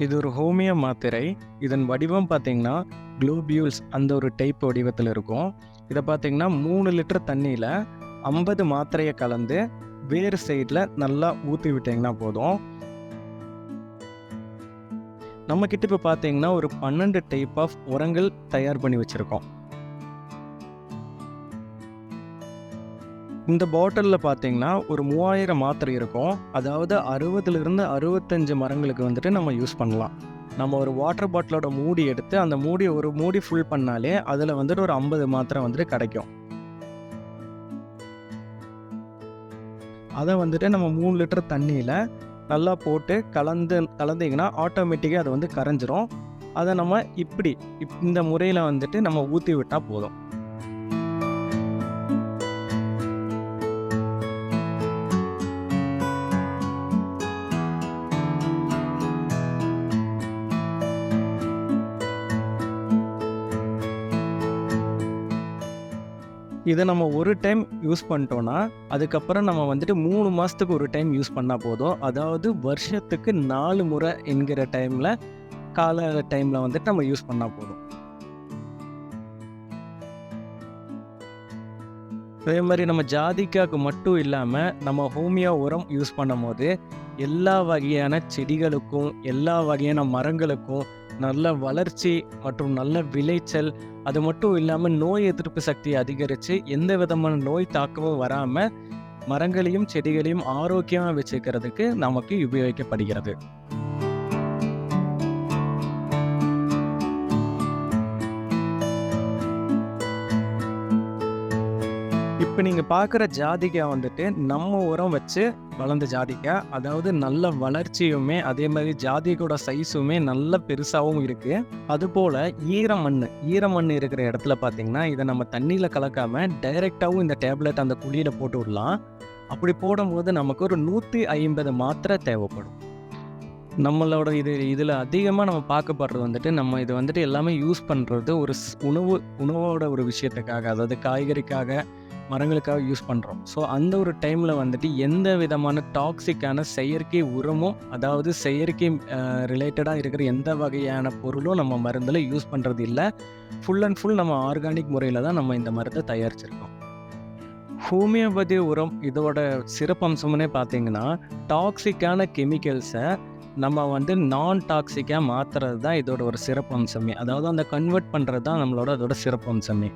இது ஒரு ஹோமியோ மாத்திரை. இதன் வடிவம் பார்த்தீங்கன்னா, குளோபியூல்ஸ் அந்த ஒரு டைப் வடிவத்தில் இருக்கும். இதை பார்த்தீங்கன்னா மூணு லிட்டர் தண்ணியில் ஐம்பது மாத்திரையை கலந்து வேறு சைடில் நல்லா ஊற்றி விட்டீங்கன்னா போதும். நம்மக்கிட்ட இப்போ பார்த்தீங்கன்னா, ஒரு 12 டைப் ஆஃப் உரங்கள் தயார் பண்ணி வச்சுருக்கோம் இந்த பாட்டிலில் பார்த்தீங்கன்னா, ஒரு 3000 மாத்திரை இருக்கும். அதாவது 60லிருந்து 65 மரங்களுக்கு வந்துட்டு நம்ம யூஸ் பண்ணலாம். நம்ம ஒரு வாட்டர் பாட்டிலோட மூடி எடுத்து, அந்த மூடியை ஒரு மூடி ஃபுல் பண்ணாலே, அதில் வந்துட்டு ஒரு 50 மாத்திரை வந்துட்டு கிடைக்கும். அதை வந்துட்டு நம்ம மூணு லிட்டர் தண்ணியில் நல்லா போட்டு கலந்து கலந்தீங்கன்னா, ஆட்டோமேட்டிக்காக அது வந்து கரைஞ்சிரும். அதை நம்ம இப்படி இப் இந்த முறையில் வந்துட்டு நம்ம ஊற்றி விட்டால் போதும். இதை நம்ம ஒரு டைம் யூஸ் பண்ணிட்டோன்னா அதுக்கப்புறம் நம்ம வந்துட்டு மூணு மாதத்துக்கு ஒரு டைம் யூஸ் பண்ணால் போதும். அதாவது வருஷத்துக்கு நாலு முறை என்கிற டைமில் கால டைமில் வந்துட்டு நம்ம யூஸ் பண்ணால் போதும். அதே மாதிரி நம்ம ஜாதிக்காக்கு மட்டும் இல்லாமல் நம்ம ஹோமியோ உரம் யூஸ் பண்ணும்போது, எல்லா வகையான செடிகளுக்கும், எல்லா வகையான மரங்களுக்கும் நல்ல வளர்ச்சி மற்றும் நல்ல விளைச்சல், அது மட்டும் இல்லாமல் நோய் எதிர்ப்பு சக்தியை அதிகரித்து எந்த விதமான நோய் தாக்கமும் வராமல் மரங்களையும், செடிகளையும் ஆரோக்கியமாக வச்சுக்கிறதுக்கு நமக்கு உபயோகிக்கப்படுகிறது. இப்போ நீங்கள் பார்க்குற ஜாதிக்காய் வந்துட்டு, நம்ம உரம் வச்சு வளர்ந்த ஜாதிக்காய். அதாவது நல்ல வளர்ச்சியுமே, அதே மாதிரி ஜாதிக்கோட சைஸுமே நல்ல பெருசாகவும் இருக்குது அதுபோல் ஈர மண் ஈர மண் இருக்கிற இடத்துல பார்த்தீங்கன்னா, இதை நம்ம தண்ணியில் கலக்காமல் டைரெக்டாகவும் இந்த டேப்லெட் அந்த குழியில் போட்டு விடலாம். அப்படி போடும்போது நமக்கு ஒரு 150 மாத்திரை தேவைப்படும். நம்மளோட இது இதில் அதிகமாக நம்ம பார்க்கப்படுறது வந்துட்டு, நம்ம இது வந்துட்டு எல்லாமே யூஸ் பண்ணுறது ஒரு ஸ் உணவு உணவோட ஒரு விஷயத்துக்காக, அதாவது காய்கறிக்காக, மரங்களுக்காக யூஸ் பண்ணுறோம் ஸோ அந்த ஒரு டைமில் வந்துட்டு எந்த விதமான டாக்ஸிக்கான செயற்கை உரமும், அதாவது செயற்கை ரிலேட்டடாக இருக்கிற எந்த வகையான பொருளும் நம்ம மருந்தில் யூஸ் பண்ணுறது இல்லை ஃபுல் அண்ட் ஃபுல் நம்ம ஆர்கானிக் முறையில் தான் நம்ம இந்த மருந்தை தயாரிச்சிருக்கோம். ஹோமியோபதி உரம் இதோட சிறப்பம்சம்னே பார்த்தீங்கன்னா, டாக்ஸிக்கான கெமிக்கல்ஸை நம்ம வந்து நான் டாக்ஸிக்காக மாற்றுறது தான் இதோட ஒரு சிறப்பம்சமே. அதாவது அந்த கன்வெர்ட் பண்ணுறது தான் நம்மளோட அதோட சிறப்பம்சமே.